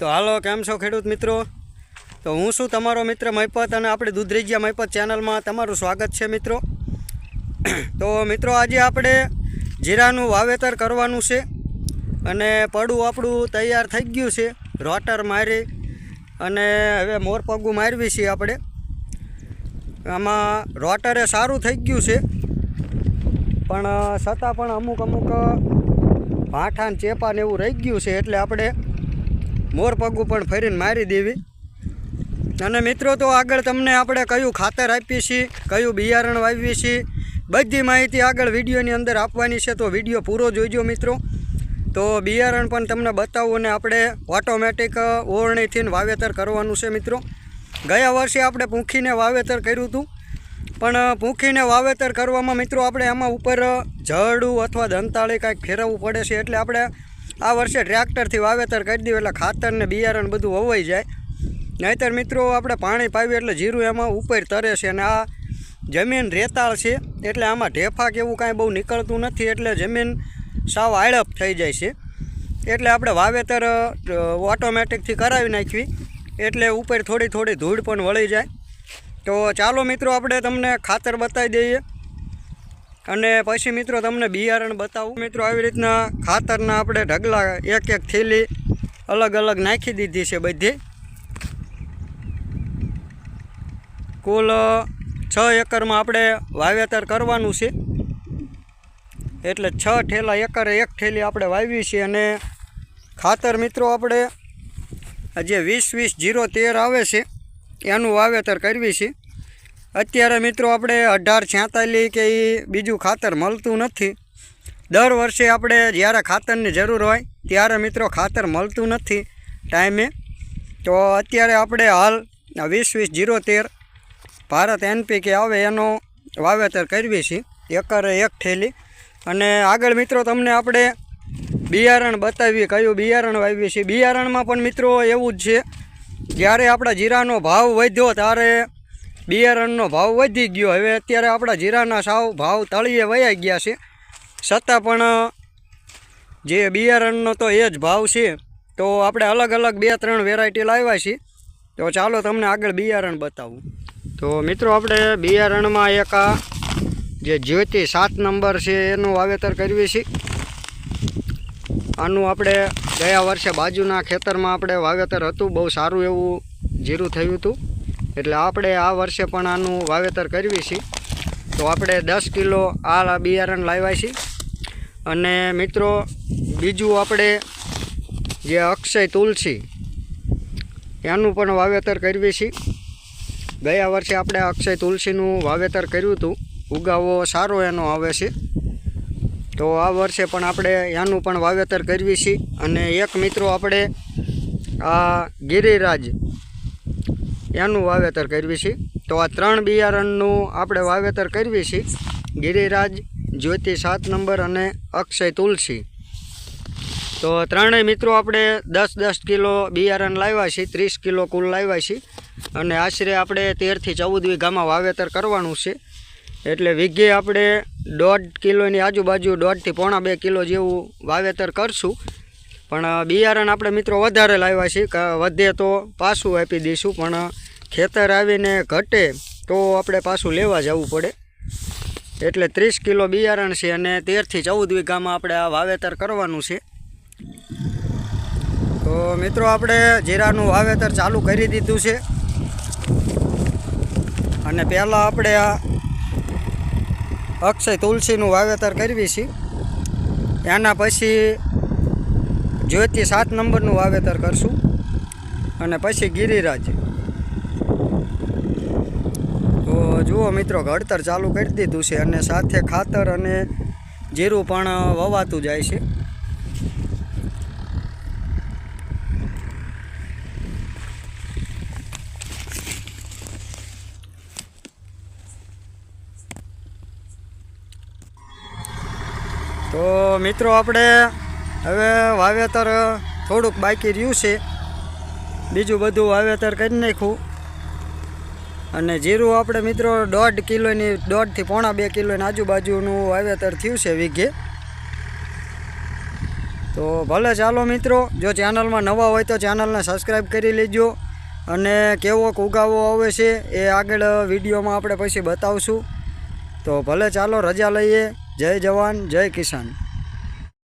તો હાલો, કેમ છો ખેડૂત મિત્રો? તો હું શું તમારો મિત્ર મહિપત અને આપણી દૂધરેજિયા મહિપત ચેનલમાં તમારું સ્વાગત છે મિત્રો. તો મિત્રો, આજે આપણે જીરાનું વાવેતર કરવાનું છે અને પડું આપણું તૈયાર થઈ ગયું છે, રોટર મારી અને હવે મોરપગું મારવી છીએ આપણે. આમાં રોટરે સારું થઈ ગયું છે, પણ છતાં પણ અમુક અમુક ભાઠા ને ચેપા ને એવું રહી ગયું છે એટલે આપણે મોર પગું પણ ફરીને મારી દેવી. અને મિત્રો, તો આગળ તમને આપણે કયું ખાતર આપીએ છીએ, કયું બિયારણ વાવીએ છીએ, બધી માહિતી આગળ વિડીયોની અંદર આપવાની છે, તો વીડિયો પૂરો જોઈજો મિત્રો. તો બિયારણ પણ તમને બતાવું અને આપણે ઓટોમેટિક ઓરણીથી વાવેતર કરવાનું છે મિત્રો. ગયા વર્ષે આપણે પૂંખીને વાવેતર કર્યું હતું. પણ પૂંખીને વાવેતર કરવામાં મિત્રો આપણે એમાં ઉપર જડું અથવા દંતાળી કાંઈક ફેરવવું પડે છે, એટલે આપણે આ વર્ષે ટ્રેક્ટરથી વાવેતર કરી દીધું એટલે ખાતર ને બિયારણ બધું વવાઈ જાય. નહીંતર મિત્રો, આપણે પાણી પાવીએ એટલે જીરું એમાં ઉપર તરે છે અને આ જમીન રેતાળ છે. એટલે આમાં ઢેફા કે એવું કાંઈ બહુ નીકળતું નથી, એટલે જમીન સાવ આળપ થઈ જાય છે. એટલે આપણે વાવેતર ઓટોમેટિકથી કરાવી નાખવી. એટલે ઉપર થોડી થોડી ધૂળ પણ વળી જાય. તો ચાલો મિત્રો, આપણે તમને ખાતર બતાવી દઈએ. અને પછી મિત્રો તમને બિયારણ બતાવું. મિત્રો આવી રીતના ખાતરના આપણે ઢગલા એક એક થેલી અલગ અલગ નાખી દીધી છે બધી. કુલ છ એકરમાં આપણે વાવેતર કરવાનું છે. એટલે છ ઠેલા એકરે એક ઠેલી આપણે વાવી છે અને ખાતર મિત્રો આપણે જે વીસ વીસ જીરો તેર આવે છે. એનું વાવેતર કરવી છે. અત્યારે મિત્રો આપણે અઢાર છ્યાતાલી કે એ બીજું ખાતર મળતું નથી. દર વર્ષે આપણે જ્યારે ખાતરની જરૂર હોય, ત્યારે મિત્રો ખાતર મળતું નથી ટાઈમે. તો અત્યારે આપણે હાલ વીસ વીસ જીરો તેર ભારત એનપી કે આવે એનો વાવેતર કરવી છે, એકરે એક થેલી. અને આગળ મિત્રો તમને આપણે બિયારણ બતાવીએ, કયું બિયારણ વાવીએ છીએ. બિયારણમાં પણ મિત્રો એવું જ છે, જ્યારે આપણા જીરાનો ભાવ વધ્યો, ત્યારે બિયારણનો ભાવ વધી ગયો. હવે અત્યારે આપણા જીરાના સાવ ભાવ તળીએ વયા ગયા છે. છતાં પણ, જે બિયારણનો તો એ જ ભાવ છે. તો આપણે અલગ અલગ બે ત્રણ વેરાયટી લાવ્યા છીએ. તો ચાલો તમને આગળ બિયારણ બતાવું. તો મિત્રો, આપણે બિયારણમાં એક આ જે જ્યોતિ સાત નંબર છે, એનું વાવેતર કરીએ છીએ. આનું આપણે ગયા વર્ષે બાજુના ખેતરમાં આપણે વાવેતર હતું. બહુ સારું એવું જીરું થયું હતું. એટલે આપણે આ વર્ષે પણ આનું વાવેતર કરવી છીએ તો આપણે દસ કિલો આ બિયારણ લાવ્યા છીએ અને મિત્રો, બીજું આપણે જે અક્ષય તુલસી એનું પણ વાવેતર કરવી છીએ ગયા વર્ષે આપણે અક્ષય તુલસીનું વાવેતર કર્યું હતું. ઉગાવો સારો એનો આવે છે. તો આ વર્ષે પણ આપણે એનું પણ વાવેતર કરવી છીએ અને એક મિત્રો, આપણે આ ગિરિરાજ એનું વાવેતર કરવી છીએ તો આ ત્રણ બિયારણનું આપણે વાવેતર કરવી છીએ ગિરિરાજ, જ્યોતિ સાત નંબર અને અક્ષય તુલસી. તો ત્રણેય મિત્રો આપણે દસ દસ કિલો બિયારણ લાવ્યા છીએ ત્રીસ કિલો કુલ લાવ્યા છીએ અને આશરે આપણે તેરથી ચૌદ વીઘામાં વાવેતર કરવાનું છે. એટલે વીઘે આપણે દોઢ કિલોની આજુબાજુ દોઢથી પોણા બે કિલો જેવું વાવેતર કરશું. પણ બિયારણ આપણે મિત્રો વધારે લાવ્યા છીએ વધે તો પાછું આપી દઈશું, પણ ખેતર આવીને ઘટે તો આપણે પાછું લેવા જવું પડે. એટલે ત્રીસ કિલો બિયારણ છે અને તેરથી ચૌદ વીઘામાં આપણે આ વાવેતર કરવાનું છે. તો મિત્રો, આપણે જીરાનું વાવેતર ચાલુ કરી દીધું છે. અને પહેલાં આપણે આ અક્ષય તુલસીનું વાવેતર કરવી છીએ એના પછી જ્યોતિ સાત નંબરનું વાવેતર કરશું અને પછી ગિરિરાજ. તો જુઓ મિત્રો ઘડતર ચાલુ કરી દીધું છે અને સાથે ખાતર અને જીરું પણ વવાતું જાય છે. તો મિત્રો આપણે હવે વાવેતર થોડુંક બાકી રહ્યું છે. બીજું બધું વાવેતર કરી નાખ્યું. અને જીરું આપણે મિત્રો દોઢ કિલોની, દોઢથી પોણા બે કિલોની આજુબાજુનું વાવેતર થયું છે વીઘે. તો ભલે ચાલો મિત્રો, જો ચેનલમાં નવા હોય તો ચેનલને સબસ્ક્રાઈબ કરી લેજો. અને કેવો ઉગાવો આવે છે એ આગળ વિડીયોમાં આપણે પછી બતાવશું. તો ભલે ચાલો રજા લઈએ. જય જવાન, જય કિસાન.